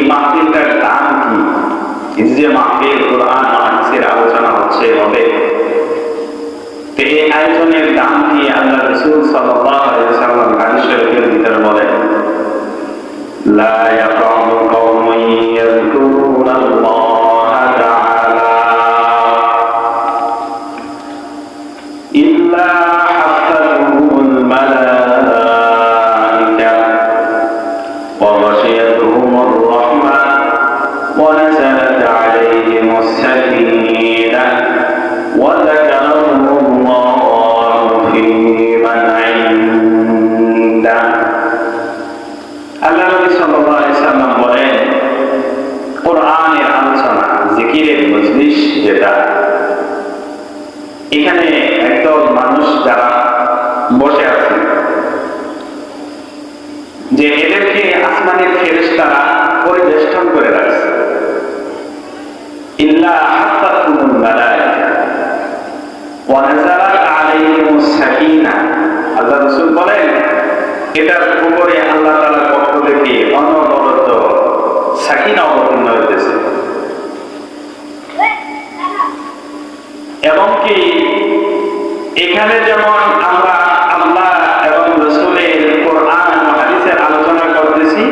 এই মাহফিলটার দাম কি? যে মাহফিল, কোরআন হাদিসের আলোচনা হচ্ছে, হবে। তো এই আয়োজনের দাম দিয়ে আল্লাহ রসুল সাল্লাল্লাহু আলাইহি সাল্লাম হাদিস শরীফের ভিতরে বলেন, লা ইয়াকামু কওমুন ইয়াযকুরুনা আল্লাহ তাআলা ইল্লা এখানে একদল মানুষ যারা বসে আছে, যে এদেরকে আসমানের ফেরেশতারা পরিবেষ্টন করে রাখছে। ইল্লা সাকিনা। আল্লাহ রাসূল বলেন, এটার উপরে আল্লাহ তাআলার পক্ষ থেকে অনবরত সাকিনা এখানে যেমন আমরা আল্লাহ এবং রসুলের কোরআন হাদিসের আলোচনা করতেছি,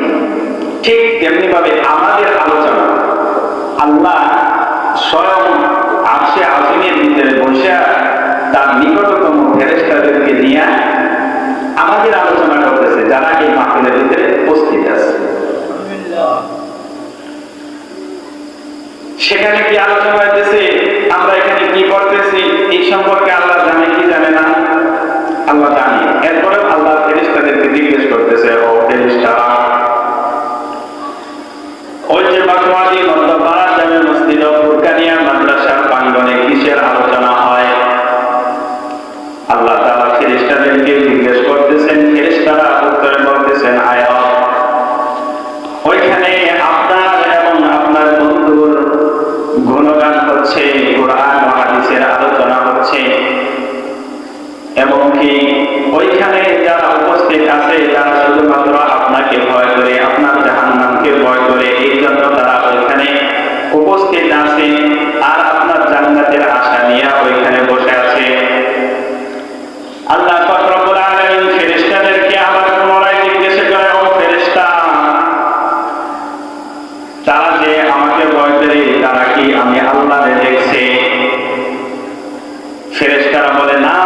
ঠিক তেমনি ভাবে আমাদের আলোচনা, আল্লাহ স্বয়ং আসে আসিনের ভিতরে বসে তার নিকটতম ফেরেস্তাদেরকে নিয়ে আমাদের আলোচনা করতেছে, যারা এই মাহফিলের ভিতরে উপস্থিত আছে। গুণগান হচ্ছে, কোরআন ও হাদিসের আলোচনা হচ্ছে। এমনকি ওইখানে যারা উপস্থিত আছে, তারা শুধুমাত্র আপনাকে ভয় করে, আপনার জাহান্নামকে ভয় করে, এই জন্য তারা ওইখানে উপস্থিত আছে। তারা যে আমাকে ভয় করে তারা কি আমি আল্লাহ দেখছে? ফেরেস্তারা বলে না